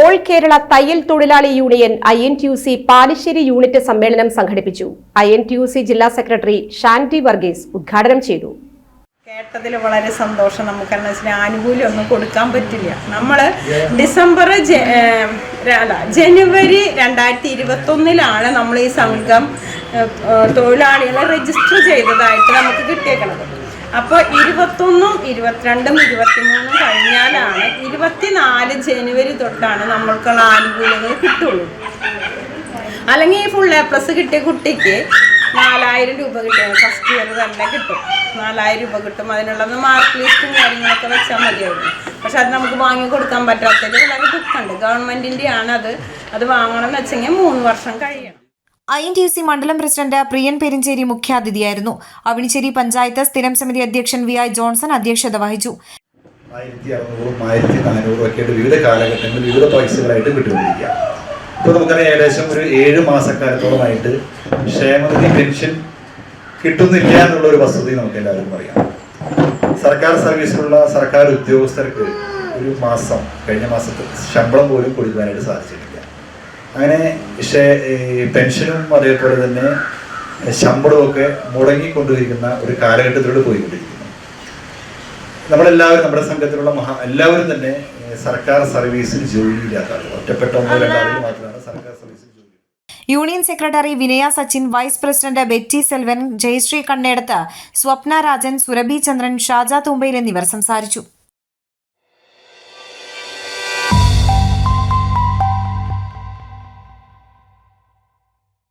All Kerala തയ്യൽ തൊഴിലാളി union I N T U C Palissery unit സമ്മേളനം സംഘടിപ്പിച്ചു. I N T U C ജില്ലാ സെക്രട്ടറി ഷാൻഡി വർഗീസ് ഉദ്ഘാടനം ചെയ്തു. കേട്ടതിൽ വളരെ സന്തോഷം നമുക്കെന്ന് വെച്ചാൽ ആനുകൂല്യം ഒന്നും കൊടുക്കാൻ പറ്റില്ല. നമ്മൾ ഡിസംബർ അല്ല ജനുവരി രണ്ടായിരത്തി ഇരുപത്തൊന്നിലാണ് നമ്മൾ ഈ സംഘം തൊഴിലാളികളെ രജിസ്റ്റർ ചെയ്തതായിട്ട് നമുക്ക് കിട്ടിയേക്കണത്. അപ്പോൾ ഇരുപത്തൊന്നും ഇരുപത്തിരണ്ടും ഇരുപത്തിമൂന്നും കഴിഞ്ഞാലാണ് ഇരുപത്തിനാല് ജനുവരി തൊട്ടാണ് നമ്മൾക്കുള്ള ആനുകൂല്യങ്ങൾ കിട്ടുള്ളൂ. അല്ലെങ്കിൽ ഈ ഫുൾ എ പ്ലസ് കിട്ടിയ കുട്ടിക്ക് നാലായിരം രൂപ കിട്ടും. ഫസ്റ്റ് ഇയർ തന്നെ കിട്ടും. നാലായിരം രൂപ കിട്ടും. അതിനുള്ളത് മാർക്ക് ലിസ്റ്റും കാര്യങ്ങളൊക്കെ വെച്ചാൽ മതിയായിരുന്നു. പക്ഷെ അത് നമുക്ക് വാങ്ങി കൊടുക്കാൻ പറ്റാത്തത് വളരെ ദുഃഖമുണ്ട്. ഗവൺമെന്റിന്റെ ആണ് അത്. അത് വാങ്ങണം എന്ന് വെച്ചെങ്കിൽ മൂന്ന് വർഷം കഴിയണം. I N T U C മണ്ഡലം പ്രസിഡന്റ് പ്രിയൻ പെരിഞ്ചേരി മുഖ്യാതിഥിയായിരുന്നു. അവിണിശ്ശേരി പഞ്ചായത്ത് സ്ഥിരം സമിതി അധ്യക്ഷൻ വി ഐ ജോൺസൺ അധ്യക്ഷത വഹിച്ചു. ആയിരത്തി അറുന്നൂറും ആയിരത്തി നാനൂറും ഒക്കെ ആയിട്ട് വിവിധ കാലഘട്ടങ്ങളിൽ വിവിധ പൈസകളായിട്ട് കിട്ടുകൊണ്ടിരിക്കുക ഇപ്പോൾ നമുക്കറിയാം ഏകദേശം ഒരു ഏഴ് മാസക്കാലത്തോളമായിട്ട് ക്ഷേമനിധി പെൻഷൻ കിട്ടുന്നില്ല എന്നുള്ള ഒരു വസ്തുത നമുക്ക് എല്ലാവർക്കും അറിയാം. സർക്കാർ സർവീസിലുള്ള സർക്കാർ ഉദ്യോഗസ്ഥർക്ക് ഒരു മാസം കഴിഞ്ഞ മാസത്തെ ശമ്പളം പോലും കൊടുക്കാനായിട്ട് സാധിച്ചിട്ടില്ല. അങ്ങനെ പക്ഷേ പെൻഷനും അതേപോലെ തന്നെ ശമ്പളവും ഒക്കെ മുടങ്ങിക്കൊണ്ടിരിക്കുന്ന ഒരു കാലഘട്ടത്തിലൂടെ പോയിക്കൊണ്ടിരിക്കുന്നു. നമ്മളെല്ലാവരും നമ്മുടെ സംഘത്തിലുള്ള മഹാ എല്ലാവരും തന്നെ സർക്കാർ സർവീസിൽ ജോലി ഇല്ലാത്തവർ ഒറ്റപ്പെട്ട ഒന്നോ രണ്ടോ ആളുകൾ മാത്രമാണ് സർക്കാർ സർവീസിൽ ജോലി union secretary Vinaya Sachin vice president Betty Selvan Jayasree Kannedath Swapna Rajan Surabhi Chandran Shaja Thumbayil എന്നിവർ സംസാരിച്ചു.